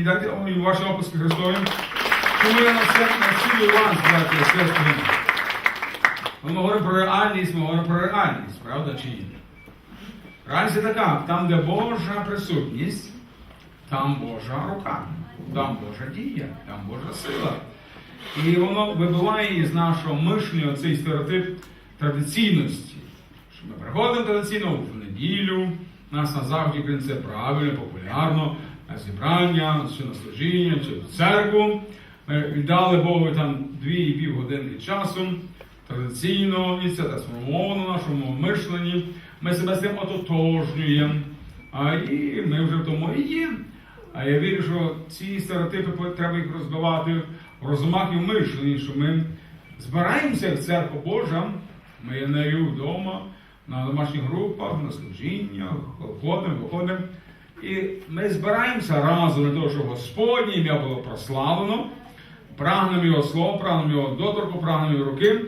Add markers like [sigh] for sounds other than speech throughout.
віддайте о, ваші опуски Христові. Тому я на націлю вас, браті і сестри. Ми говоримо про реальність, ми говоримо про реальність, правда чи ні? Реальність така, там, де Божа присутність, там Божа рука, там Божа дія, там Божа сила. І воно вибиває із нашого мишлення цей стереотип традиційності. Що ми приходимо традиційно в неділю, нас на заході це правильно, популярно, зібрання, чи на чи церкву. Ми віддали Богу там дві і пів години часу. Традиційно і це так сформовано в нашому мишленні. Ми себе з цим ототожнюємо. І ми вже в тому і є. А я вірю, що ці стереотипи треба їх розбивати в розумах і в мишленні, що ми збираємося в церкву Божа, ми є нею вдома, на домашніх групах, на служіннях, ходимо, виходимо. І ми збираємося разом для того, щоб Господнє ім'я було прославлено, прагнемо його слова, прагнемо його доторку, прагнемо його руки.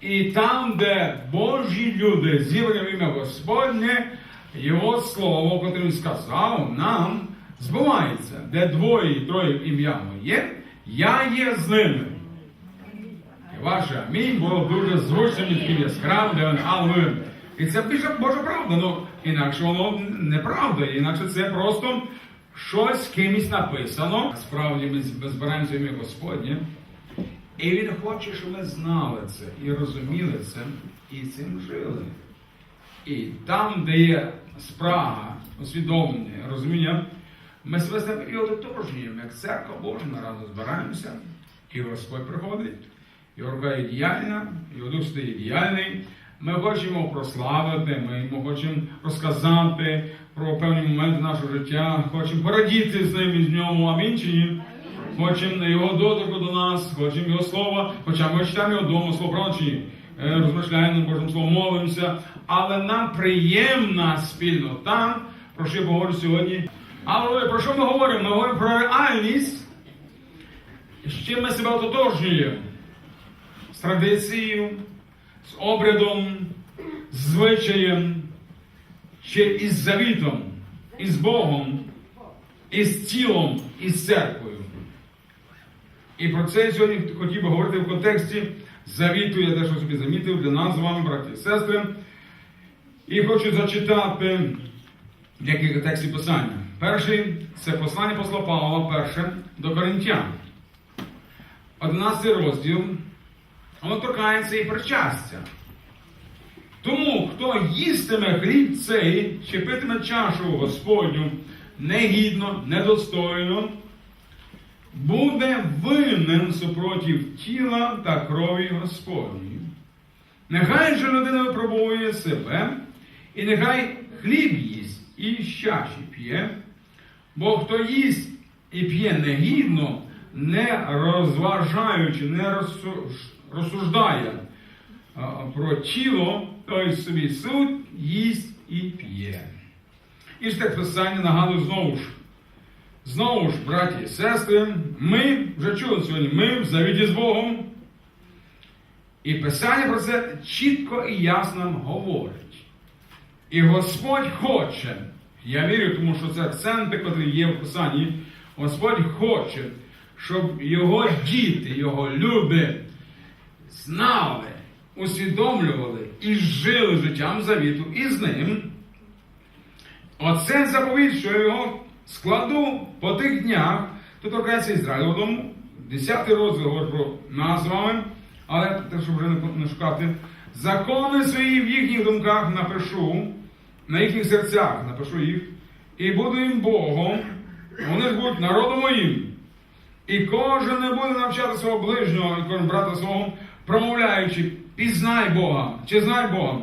І там, де Божі люди зібрані в ім'я Господнє, Його слово, яке він сказав, нам збувається. Де двоє і троє ім'я моє, я є з ними. І ваше амінь було дуже таким яскравим, де він аллилуйя. І це Божа правда. Ну, інакше воно неправда, інакше це просто щось кимось написано. Справді ми збираємося ім'я Господнє. І він хоче, щоб ми знали це і розуміли це, і цим жили. І там, де є спрага, усвідомлення, розуміння, ми себе ним і ототожнюємо, як церква Божа, ми разом збираємося, і Господь приходить, його рука є діяльна, його дух стоїть діяльний. Ми хочемо прославити, ми хочемо розказати про певні моменти нашого життя, хочемо порадіти з ним і з ньому, амінь чи ні? Хочемо його доторку до нас, хочемо його слова, хоча ми читаємо його вдома, слово ні? Е, розмишляємо над Божим Словом, молимося, але нам приємна спільнота, про що я говорю сьогодні. Але про що ми говоримо? Ми говоримо про реальність, з чим ми себе ототожнюємо. З традицією, з обрядом, з звичаєм, чи із завітом, із Богом, із тілом, із церквою. І про це я сьогодні хотів би говорити в контексті завіту, я дещо собі замітив для нас з вами, браті і сестри. І хочу зачитати декілька текстів писання. Перший це послання посла Павла, перше до Коринтян. 11 розділ. Воно торкається і причастя. Тому, хто їстиме хліб цей, чи питиме чашу Господню негідно, недостойно, буде винен супротив тіла та крові Господні. Нехай же людина випробує себе, і нехай хліб їсть і з чаші п'є, бо хто їсть і п'є негідно, не розважаючи, не розсуж- розсуждає про тіло, той собі суд їсть і п'є. І ж так писання нагадую знову ж. Знову ж, браті і сестри, ми вже чули сьогодні, ми в завіті з Богом. І Писання про це чітко і ясно говорить. І Господь хоче, я вірю, тому що це акценти, які є в Писанні, Господь хоче, щоб його діти, його люди знали, усвідомлювали і жили життям завіту із ним. Оце заповідь, що його складу по тих днях, то торкається Ізраїловому, 10 розділ про нас з вами, але те, щоб вже не, шукати, закони свої в їхніх думках напишу, на їхніх серцях напишу їх, і буду їм Богом, вони будуть народом моїм. І кожен не буде навчати свого ближнього, і кожен брата свого, промовляючи, пізнай Бога, чи знай Бога.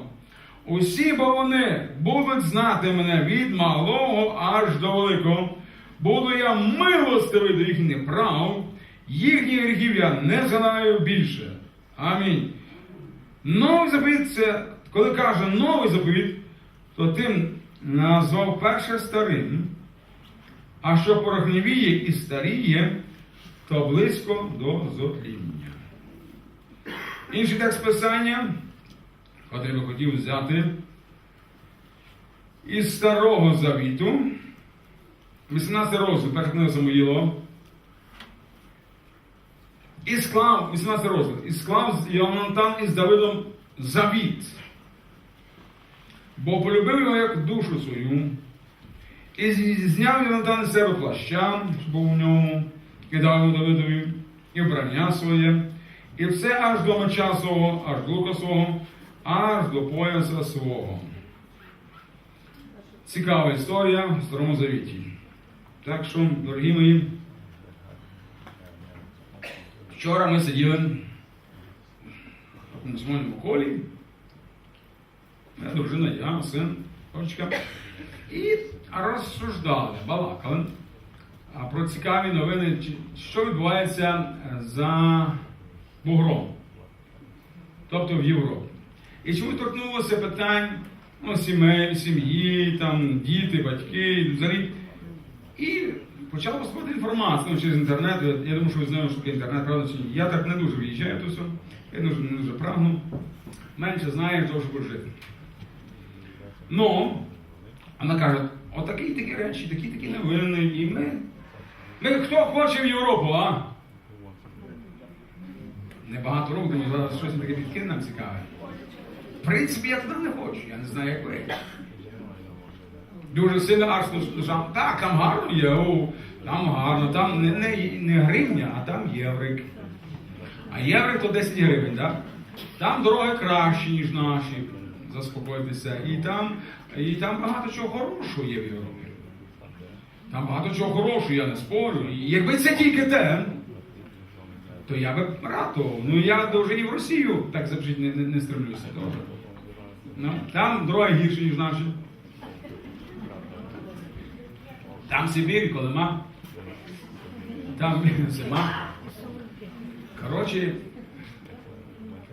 Усі бо вони будуть знати мене від малого аж до великого. Буду я милостивий до їхніх прав, їхніх гріхів я не згадаю більше. Амінь. Новий заповіт це, коли каже новий заповіт, то тим назвав перше старим, а що порохневіє і старіє, то близько до зотління. Інший текст писання, котрий би хотів взяти із Старого Завіту, 18 розділ, перша книга Самуїла. І склав, 18 розділ, і склав Йонатан із Давидом завіт. Бо полюбив його як душу свою. І зняв Йонатан із себе плаща, що був у ньому, і дав Давидові, і вбрання своє, і все аж до меча свого, аж до лука свого, аж до пояса свого. Цікава історія в Старому Завіті. Так що, дорогі мої, вчора ми сиділи в мусульманському колі, дружина, я, син, дочка, і розсуждали, балакали про цікаві новини, що відбувається за бугром, тобто в Європі. І чому торкнулося питань ну, сімей, сім'ї, там, діти, батьки, взагалі. І почав поступати інформація ну, через інтернет. Я, думаю, що ви знаєте, що таке інтернет, правда чи ні. Я так не дуже виїжджаю то все. Я дуже, не дуже прагну. Менше знаю, що буду жити. Ну, вона каже, отакі такі речі, такі такі новини, і ми. Ми хто хоче в Європу, а? Небагато років, тому зараз щось таке підкине нам цікаве. В принципі, я туди не хочу, я не знаю, як ви. Дуже сильно аж слушав, так, там гарно є, о, там гарно, там не, не, не гривня, а там єврик. А єврик то 10 гривень, так? Там дороги кращі, ніж наші, заспокойтеся. І там, і там багато чого хорошого є в Європі. Там багато чого хорошого, я не спорю. І якби це тільки те, то я би радував. Ну я дуже і в Росію так завжди не, не, не стремлюся. Ну, там дороги гірші, ніж наші. Там Сибір, Колима. Там зима. Коротше,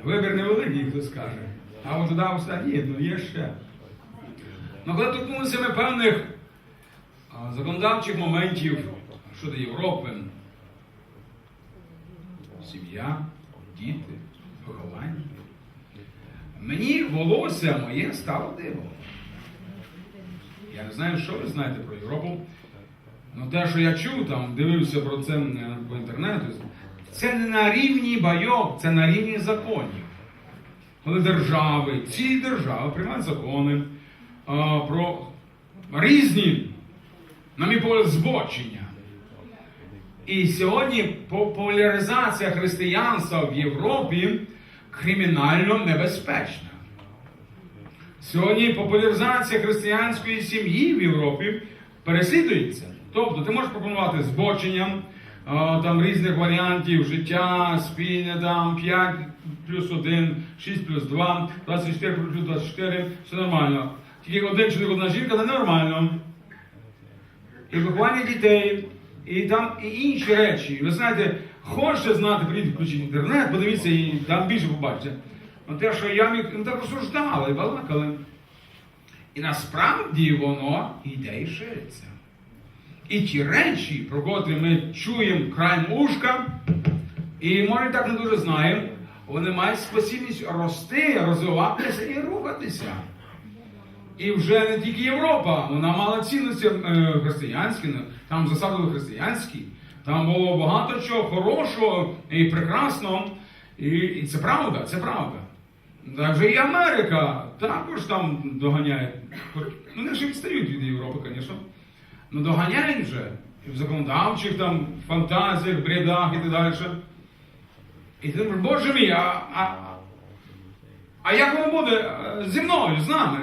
вибір невеликий, хто скаже. А от туди все ну є ще. Ну, коли торкнулися ми певних законодавчих моментів щодо Європи, сім'я, діти, виховання, мені волосся моє стало дивом. Я не знаю, що ви знаєте про Європу. Ну те, що я чув, там, дивився про це по інтернету, це не на рівні байок, це на рівні законів. Коли держави, ці держави приймають закони а, про різні, на мій погляд, збочення. І сьогодні популяризація християнства в Європі кримінально небезпечна. Сьогодні популяризація християнської сім'ї в Європі переслідується. Тобто ти можеш пропонувати збоченням там різних варіантів життя, спільне там 5 плюс 1, 6 плюс 2, 24 плюс 24, все нормально. Тільки один чоловік, одна жінка, це нормально. І виховання дітей, і там і інші речі. Ви знаєте, хочете знати, прийдіть включіть інтернет, подивіться і там більше побачите. Ну те, що я міг, ну так розсуждали, балакали. І насправді воно йде і шириться. І ті речі, про котрі ми чуємо краєм ушка, і може так не дуже знаємо, вони мають спосібність рости, розвиватися і рухатися. І вже не тільки Європа, вона мала цінності е, християнські, ну, там засади були християнські, там було багато чого хорошого і прекрасного. І, і це правда, це правда. Так же і Америка також там доганяє. Ну, вони ще відстають від Європи, звісно. Ну доганяють вже. В законодавчих там фантазіях, бредах і так далі. І ти думаєш, боже мій, а, а, а як воно буде е, зі мною, з нами?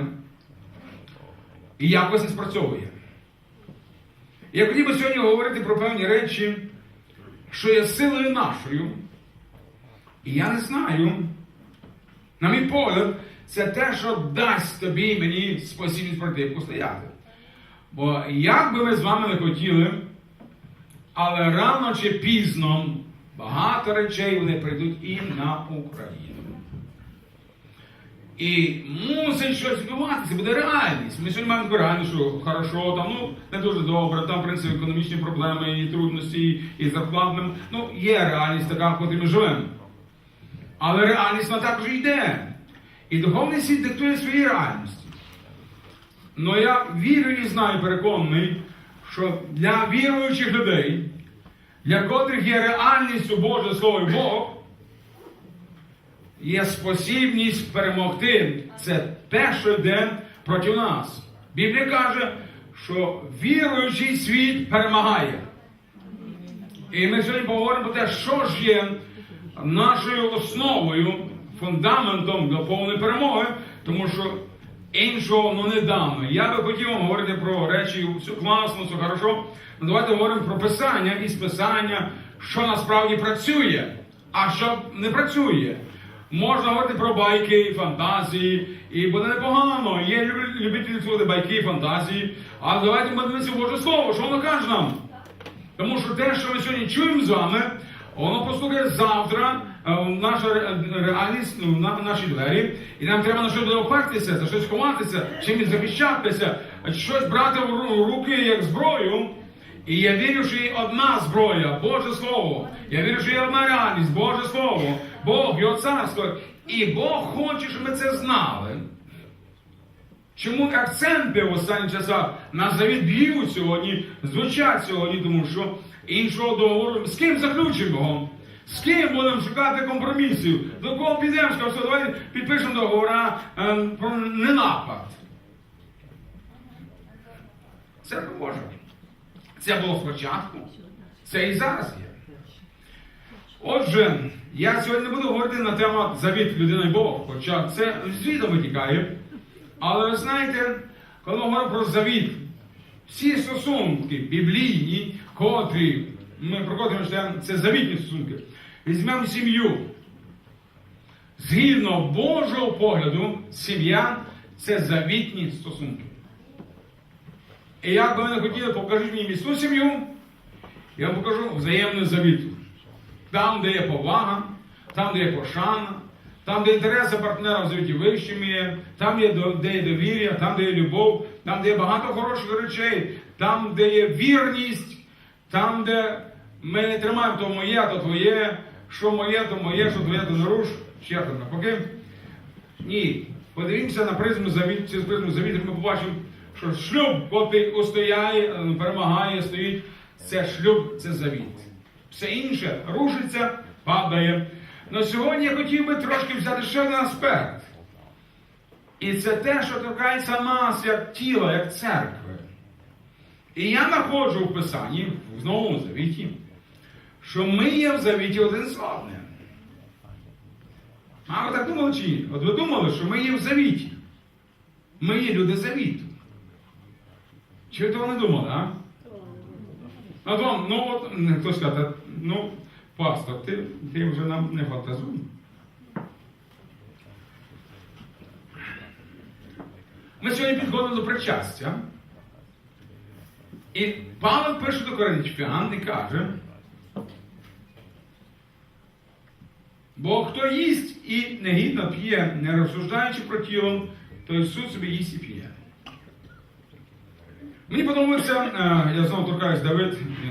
І якось не спрацьовує. Я хотів би сьогодні говорити про певні речі, що є силою нашою. І я не знаю, на мій погляд, це те, що дасть тобі мені спосібність противку стояти. Бо як би ми з вами не хотіли, але рано чи пізно багато речей вони прийдуть і на Україну. І мусить щось відбуватися, буде реальність. Ми сьогодні маємо реальність, що хорошо, там ну не дуже добре, там в принципі економічні проблеми і трудності, і зарплатним. Ну, є реальність така, в котрій ми живемо. Але реальність вона також йде. І духовний світ диктує свої реальності. Но я вірю і знаю, переконаний, що для віруючих людей, для котрих є реальністю Боже Слово і Бог, є спосібність перемогти. Це те, що йде проти нас. Біблія каже, що віруючий світ перемагає. І ми сьогодні поговоримо про те, що ж є нашою основою, фундаментом до повної перемоги, тому що іншого ну, не даме. Я би хотів вам говорити про речі, все класно, все хорошо. Ну, давайте говоримо про писання і з писання, що насправді працює, а що не працює. Можна говорити про байки фантазії, і буде непогано. Є люб- любителі слухати байки фантазії. Але давайте ми дивимося Боже Слово, що воно каже нам. Тому що те, що ми сьогодні чуємо з вами, воно послухає завтра е, наша реальність ну, на наші двері, і нам треба на щось опертися, за щось ховатися, чимось захищатися, щось брати в руки як зброю. І я вірю, що є одна зброя, Боже Слово. Я вірю, що є одна реальність, Боже Слово, Бог, Його царство. І Бог хоче, щоб ми це знали. Чому акценти в останніх часах на завіт сьогодні, звучать сьогодні, тому що іншого договору з ким заключимо? З ким будемо шукати компромісів? До кого підемо? Що давайте підпишемо договора е, про ненапад. Це не може. Це було спочатку, це і зараз є. Отже, я сьогодні не буду говорити на тему завіт людина і Бог, хоча це звідомо витікає. Але ви знаєте, коли ми говоримо про завіт, всі стосунки біблійні, котрі ми про котрі це завітні стосунки. Візьмемо сім'ю. Згідно Божого погляду, сім'я це завітні стосунки. І як би ви не хотіли, покажіть мені міцну сім'ю, я вам покажу взаємну завіту. Там, де є повага, там, де є пошана, там, де інтереси партнера в завіті вищими є, там, де є довір'я, там, де є любов, там, де є багато хороших речей, там, де є вірність, там, де ми не тримаємо то моє, то твоє, що моє, то моє, що твоє, то наруш, ще там навпаки. Ні. Подивімося на призму завіт, через призму завіту, ми побачимо, що шлюб, котрий устояє, е, перемагає, стоїть, це шлюб, це завіт. Все інше рушиться, падає. Но сьогодні я хотів би трошки взяти ще один аспект. І це те, що торкається нас як тіла, як церкви. І я знаходжу в Писанні, в Новому Завіті, що ми є в завіті один з одним. А ви так думали чи ні? От ви думали, що ми є в завіті. Ми є люди завіту. Чи ви того не думали, а? А то, ну от, не, хтось ну, пастор, ти, ти вже нам не фантазуй. Ми сьогодні підходимо до причастя. І Павло пише до Коринфян і каже, бо хто їсть і негідно п'є, не розсуждаючи про тіло, той суд собі їсть і п'є. Мені подобається, е, я знову торкаюсь Давид і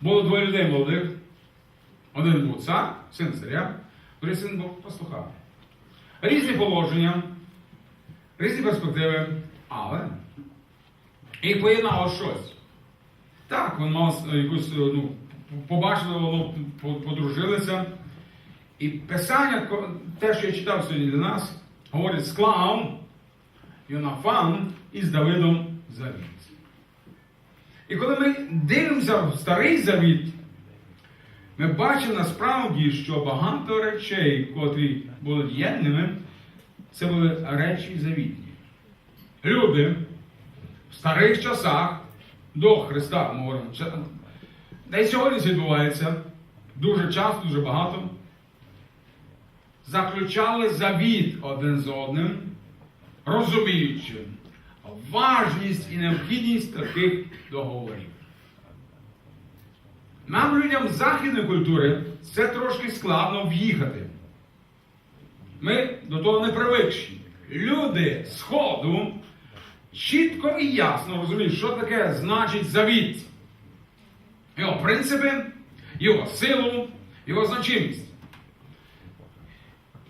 Було двоє людей молодих. Один був цар, син царя, другий син був пастуха. Різні положення, різні перспективи, але їх поєднало щось. Так, він мав якусь, е, ну, побачили, воно подружилися. І писання, те, що я читав сьогодні для нас, говорить, склав Йонафан із Давидом завіт. І коли ми дивимося в старий завіт, ми бачимо насправді, що багато речей, котрі були єдними, це були речі завітні. Люди в старих часах до Христа, говоримо, та й сьогодні відбувається дуже часто, дуже багато, заключали завіт один з одним, розуміючи важність і необхідність таких договорів. Нам, людям західної культури, це трошки складно в'їхати. Ми до того не привикші. Люди Сходу чітко і ясно розуміють, що таке значить завіт. Його принципи, його силу, його значимість.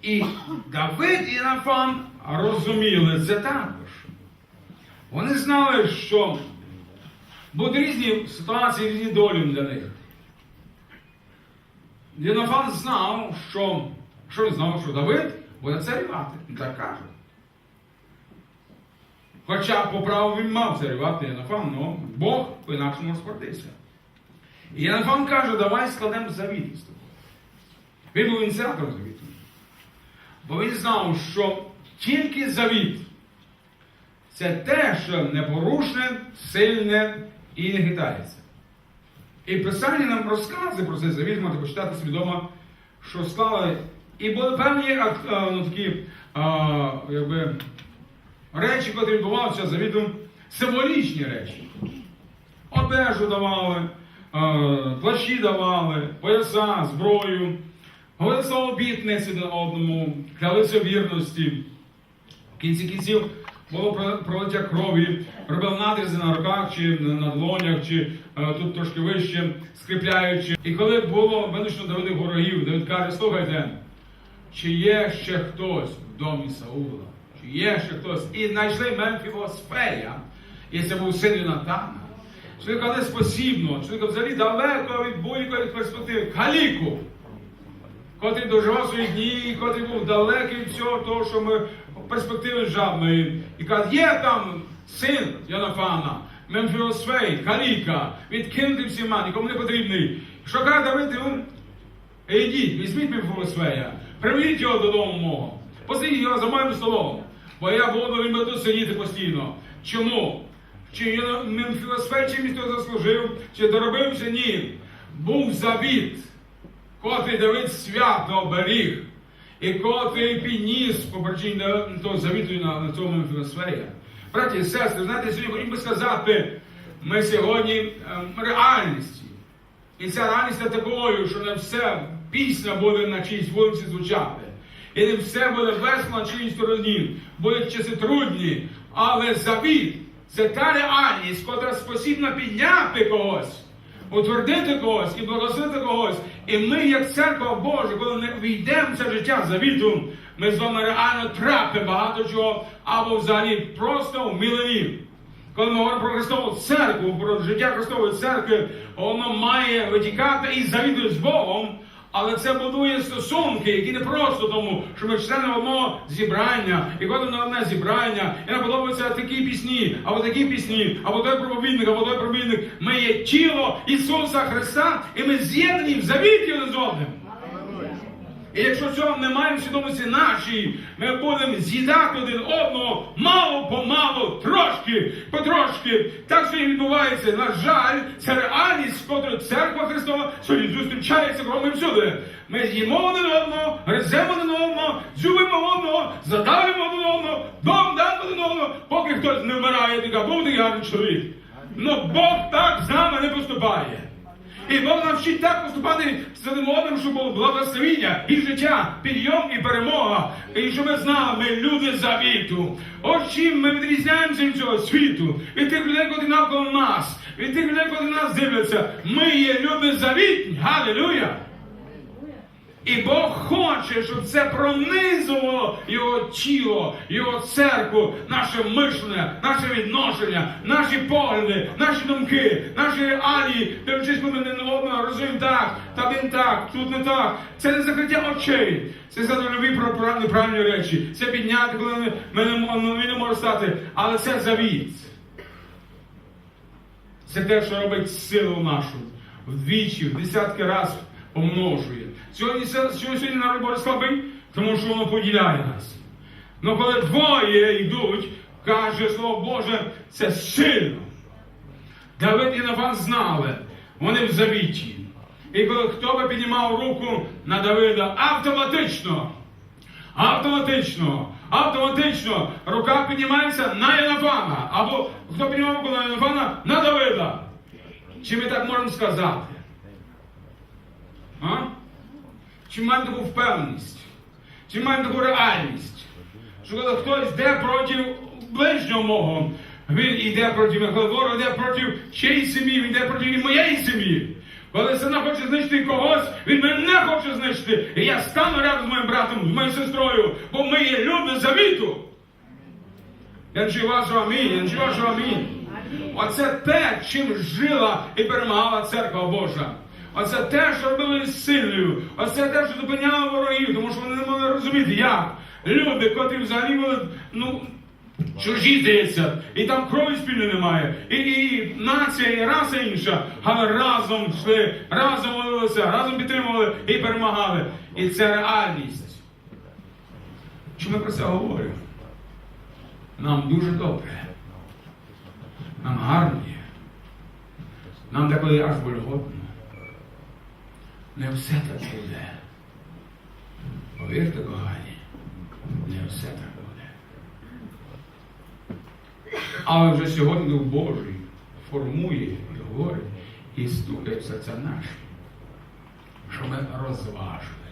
І Давид і Нафан розуміли це також. Вони знали, що Будуть різні ситуації, різні долі для них. Єнофан знав, що, що він знав, що Давид буде царювати. Так каже. Хоча по праву він мав царювати Єнофан, але Бог по-інакшому розпорядився. І Єнофан каже, давай складемо завіт з тобою. Він був ініціатором завіту. Бо він знав, що тільки завіт це те, що непорушне, сильне і не хитається. І Писання нам розказує про цей завіт, можете почитати собі вдома, що склали. І були певні а, а, ну, такі а, якби, речі, які відбувалися завітом, символічні речі. Одежу давали, а, плащі давали, пояса, зброю, говорили обітниці один одному, клялися вірності. В кінці кінців було про- пролиття крові, робив надрізи на руках чи на долонях, чи е, тут трошки вище, скріпляючи. І коли було винищено Давидих ворогів, Давид каже, слухайте, чи є ще хтось в домі Саула, чи є ще хтось. І знайшли Мемфівосфея, і це був син Юнатана. Чоловіка неспосібно, чоловіка взагалі далеко від будь-якої перспективи, каліку котрий доживав свої дні, котрий був далекий від всього того, що ми перспективи жадної. І каже, є там син Йонафана, Мемфіосфей, Каліка, відкинути всіма, нікому не потрібний. Що каже Давид йому? Ідіть, візьміть Мемфіосфея, приведіть його додому мого, посидіть його за моїм столом, бо я буду він буде сидіти постійно. Чому? Чи Мемфіосфей чимось заслужив, чи доробився? Ні. Був завіт котрий Давид свято беріг, і котрий підніс по причині того завіту на, цьому атмосфері. Браті і сестри, знаєте, сьогодні хотів би сказати, ми сьогодні ем, реальності. І ця реальність такою, що не все пісня буде на чиїсь вулиці звучати. І не все буде весело на чиїсь стороні. Будуть часи трудні. Але завіт це та реальність, котра спосібна підняти когось утвердити когось і благословити когось. І ми, як церква Божа, коли не війдемо в це життя завіту, ми з вами реально трапимо багато чого, або взагалі просто вмілені. Коли ми говоримо про Христову церкву, про життя Христової церкви, воно має витікати і завіту з Богом, але це будує стосунки, які не просто тому, що ми члени одного зібрання, і ходимо на одне зібрання, і нам подобаються такі пісні, або такі пісні, або той проповідник, або той проповідник. Ми є тіло Ісуса Христа, і ми з'єднані в завіті один з одним. І якщо цього немає в свідомості нашій, ми будемо з'їдати один одного мало помалу, трошки, потрошки. Так сьогодні відбувається. На жаль, це реальність, з церква Христова сьогодні зустрічається кругом всюди. Ми з'їмо один одного, гриземо один одного, зюбимо одного, задавимо один одного, дом дамо один одного, поки хтось не вмирає, така був такий гарний чоловік. Ну Бог так з нами не поступає. І Бог нам вчить так поступати з одним одним, щоб було благословіння і життя, підйом і перемога. І щоб ми знали, ми люди завіту. Ось чим ми відрізняємося від цього світу, від тих людей, коли навколо нас, від тих людей, коли нас дивляться. Ми є люди завітні. Галилюя! І Бог хоче, щоб це пронизувало його тіло, його церкву, наше мишлення, наше відношення, наші погляди, наші думки, наші реалії. Дивлячись, ми не одного розуміємо так, та він так, тут не так. Це не закриття очей. Це сказати любі про неправильні речі. Це підняти, коли ми, ми не можемо стати. Але це завіт. Це те, що робить силу нашу. Вдвічі, в десятки разів помножує. Сьогодні, сьогодні народ Божий слабий, тому що воно поділяє нас. Ну коли двоє йдуть, каже Слово Боже, це сильно. Давид і Наван знали, вони в завіті. І коли хто би піднімав руку на Давида, автоматично, автоматично, автоматично рука піднімається на Єнафана. Або хто піднімав руку на Єнафана, на Давида. Чи ми так можемо сказати? А? Чи маємо таку впевненість? Чи маємо таку реальність? Що коли хтось йде проти ближнього мого, він йде проти. Коли йде проти чиєї сім'ї, він йде проти моєї сім'ї. Коли сина хоче знищити когось, він мене хоче знищити. І я стану рядом з моїм братом, з моєю сестрою, бо ми є люди завіту. Я не чую вашого амінь, я чую вашого амінь. Оце те, чим жила і перемагала церква Божа. Оце те, що робили сильною. Оце те, що зупиняло ворогів, тому що вони не могли розуміти, як. Люди, котрі взагалі були, ну, чужі здається, і там крові спільної немає, і, і, нація, і раса інша, але разом йшли, разом молилися, разом підтримували і перемагали. І це реальність. Чому я про це говорю? Нам дуже добре. Нам гарно є. Нам деколи аж вольготно. Не все так буде. Повірте, кохані, не все так буде. Але вже сьогодні Дух Божий формує і говорить і стукає в серця що ми розважили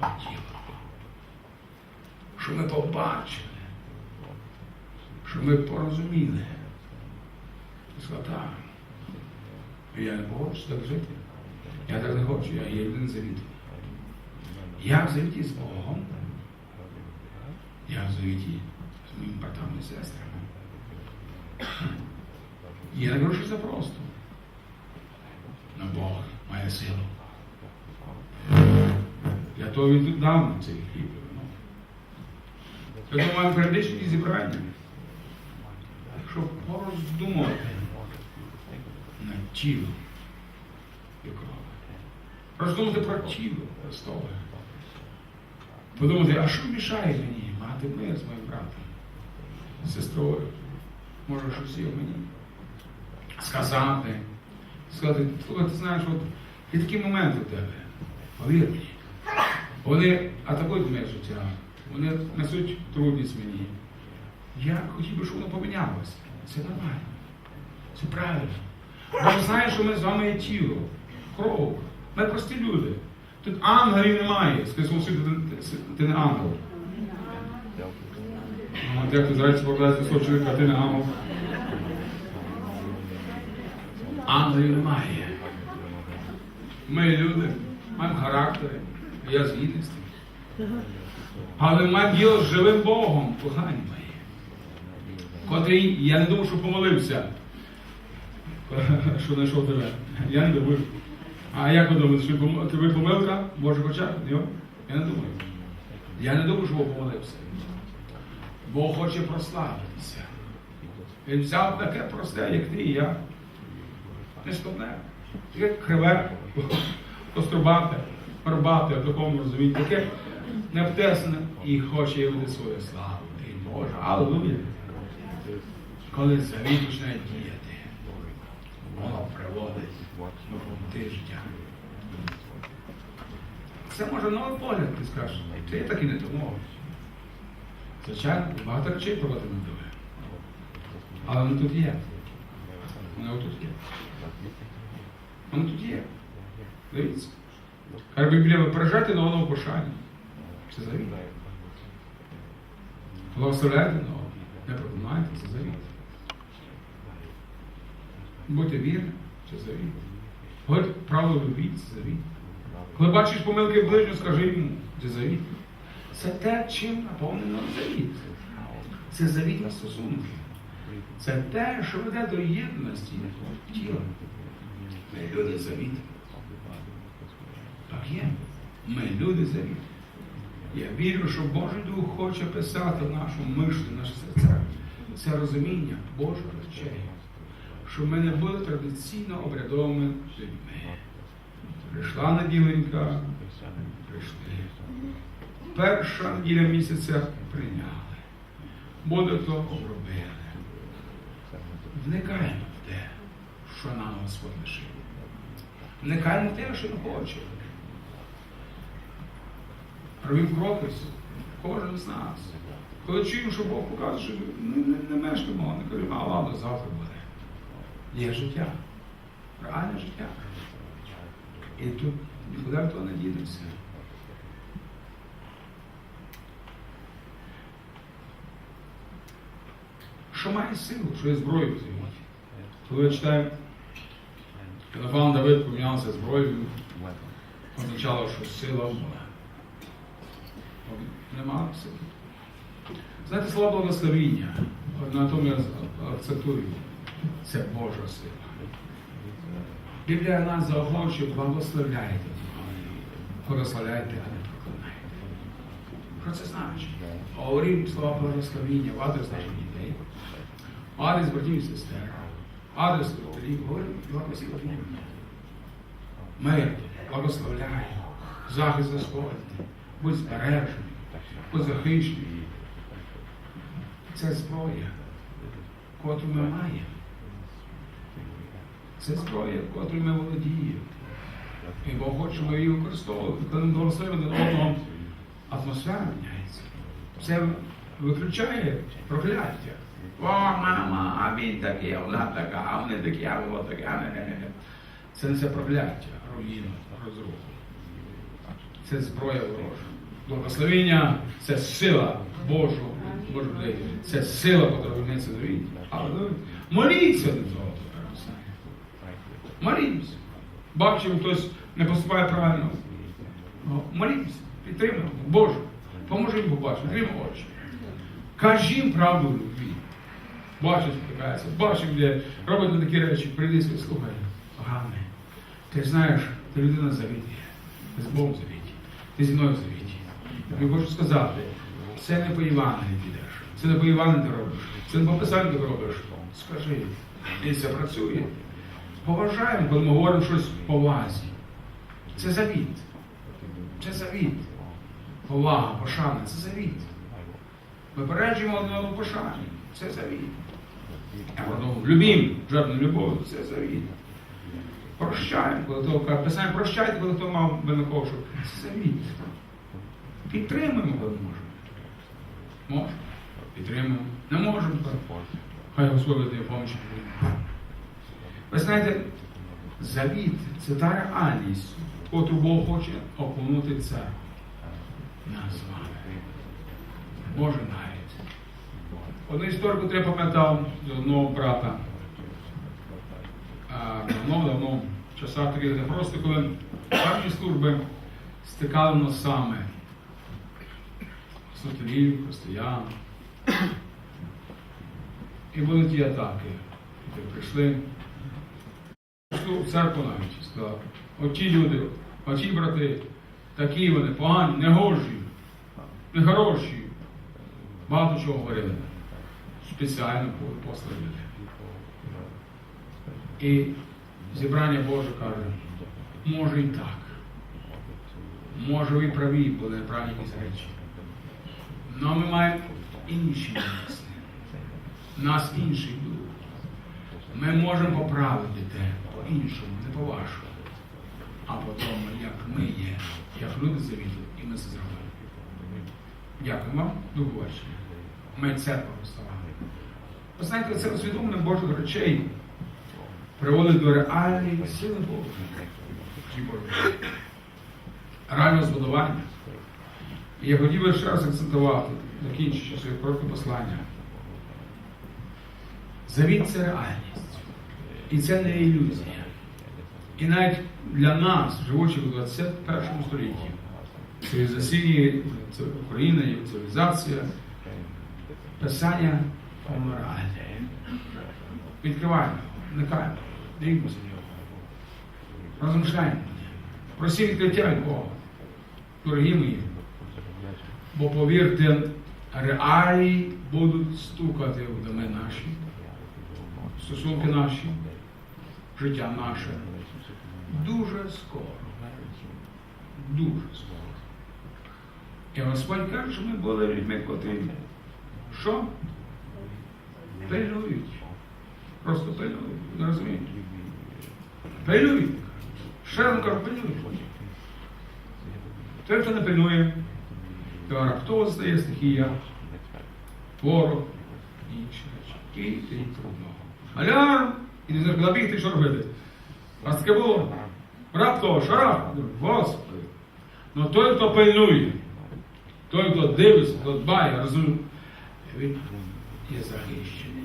до тіла, що ми побачили, що ми порозуміли. Сказав, так, я не хочу так жити. Я так не хочу, я є один завіт. Я в завіті з Богом. Я в завіті з моїм братами і сестрами. Я не кажу, що це просто. Но Бог має силу. Для того він тут дав нам цей хліб. Тому маємо періодичні зібрання, щоб пороздумувати над тілом. Роздумати про тіло Христове. Подумати, а що мішає мені мати мир з моїм братом, сестрою? Може, щось є мені? Сказати. Сказати, слухай, ти знаєш, от є такі моменти в тебе. Повір мені. Вони атакують моє життя. Вони несуть трудність мені. Я хотів би, щоб воно помінялося. Це нормально. Це правильно. Бо знаєш, що ми з вами є тіло, кров. Ми прості люди. Тут ангелів немає. Скажімо, ти, ти, не ангел. Ну, як ти здається, покладається свого чоловіка, ти не ангел. Ангелів немає. Ми люди, маємо характери, я з тим. Але маємо діло з живим Богом, кохані мої. Котрий, я не думав, що помолився, [laughs] що знайшов тебе. Я не думаю. А як ви думаєте, що пом- помилка? Боже хоча? Ні? Я не думаю. Я не думаю, що Бог помолився. Бог хоче прославитися. Він взяв таке просте, як ти і я. Не складне. Таке криве, кострубате, горбате, в такому розумінні, таке невтесне і хоче явити свою славу. Ти Боже, аллилуйя. Коли завіт почне діяти, воно приводить до повноти життя. Це може новий погляд, ти скажеш, ти я так і не думав. Звичайно, багато речей проводити не думає. Але вони тут є. Вони отут є. Вони тут є. Дивіться. Каже Біблія, ви пережайте до нового пошання. Це завіт. Благословляйте нового. Не проклинайте, це завіт. Будьте вірні, це завіт. Говорить правду любіть, завіт. Коли бачиш помилки ближнього, скажи йому, це завіт. Це те, чим наповнено завіт. Це завіт на стосунки. Це те, що веде до єдності тіла. Ми люди завіт. Так є. Ми люди завіт. Я вірю, що Божий Дух хоче писати в нашому мишлі, в наших серцях це розуміння Божих речей, щоб ми не були традиційно обрядовими людьми. Прийшла неділенька, прийшли. Перша неділя місяця прийняли. Буде то обробили. Вникаємо в те, що нам Господь лишив. Вникаємо в те, що не хоче. Робимо кроки, кожен з нас. Коли чуємо, що Бог показує, що не, не, не мешкаємо, не кажемо, а ладно, завтра буде. Є життя. Реальне життя. І тут нікуди того не дінемося. Що має силу, що є зброєю в. Коли коли пан Давид помінявся зброєю, означало, що сила була. Нема сили. Знаєте, слова благословіння, на тому я акцентую. Це Божа сила. Біблія нас заохочує, благословляйте, благословляйте, а не проклинайте. Що це значить? Говоримо слова благословіння в адрес наших дітей, в адрес братів і сестер, в адрес вчителів, говоримо благословіння. Мир, благословляй, захист Господній, будь збережений, будь захищений. Це зброя, котру ми маємо. Це зброя, котрою ми володіємо. І Бог хоче, ми її використовували. Коли ми атмосфера міняється. Це виключає прокляття. О, мама, а він такий, а вона така, а вони такі, а воно таке, а не, не, не. Це не це прокляття, руїна, розруху. Це зброя ворожа. Благословення це сила Божу, Божу людей. Це сила, яка винесе до війни. Але моліться до того. Молімося. Бачимо, хтось не поступає правильно. Ну, Молімося, підтримуємо. Боже, поможи йому побачити, відкриємо очі. Кажім правду любві. Бачиш, спотикається, бачиш, де робить такі речі, прийди свій слухай. Погане. Ти знаєш, ти людина завіті. Ти з Богом завіті. Ти зі мною завіті. Я хочу сказати, це не по Євангелії підеш. Це не по Євангелію ти робиш. Це не по Писанню ти робиш. Скажи. І це працює. Поважаємо, коли ми говоримо щось в повазі. Це завіт. Це завіт. Повага, пошана, це завіт. Ми переджуємо одне пошані. Це завіт. Любім, жодну любов, це завіт. Прощаємо, коли того каже, писання прощайте, коли хто мав винокошу. Це завіт. Підтримуємо, коли можемо. Можемо. Підтримуємо. Не можемо. Хай Господь дає помочі. Ви знаєте, завіт це та реальність, котру Бог хоче окунути церкву. Нас вами. Може навіть. Одну історію, яку я пам'ятав з одного брата. Давно-давно, в часах таких не просто, коли певні служби стикали носами служителів, християн. І були ті атаки. Прийшли церкву навіть і сказали, оті люди, оті брати, такі вони, погані, негожі, нехороші. Багато чого говорили. Спеціально послали. І зібрання Боже каже, може і так. Може ви праві були неправильні якісь речі. Але ми маємо інші. У нас інший. Ми можемо поправити те по-іншому, не по-вашому. А по тому, як ми є, як люди завіту, і ми це зробили. Дякую вам, побачення. Ми церква поставили. Ви знаєте, це усвідомлення Божих речей приводить до реальної сили Бога. Реального збудування. І я хотів би ще раз акцентувати, закінчуючи своє коротке послання. Завіт це реальність. І це не ілюзія. І навіть для нас, живучи в 21 столітті, цивілізаційні, це Україна, є цивілізація, писання реальне. Відкриваємо, вникаємо, дивимося нього. Розмишляємо. Просі відкриття від Бога. Дорогі мої. Бо повірте, реалії будуть стукати в доми наші, стосунки наші, життя наше. Дуже скоро. Дуже скоро. І Господь каже, що ми були людьми, котрі що? Пильнують. Просто пильнують. Не розумієте? Пильнують. Ще раз кажу, пильнують. Той, хто не пильнує, то раптово стає стихія, ворог, інші речі. І ти трудно. Алярм! І не знаєш, куди бігти, що робити. А таке було. Раптово, шарах. Господи. Ну той, хто пильнує, той, хто дивиться, хто дбає, розуміє, він є захищений.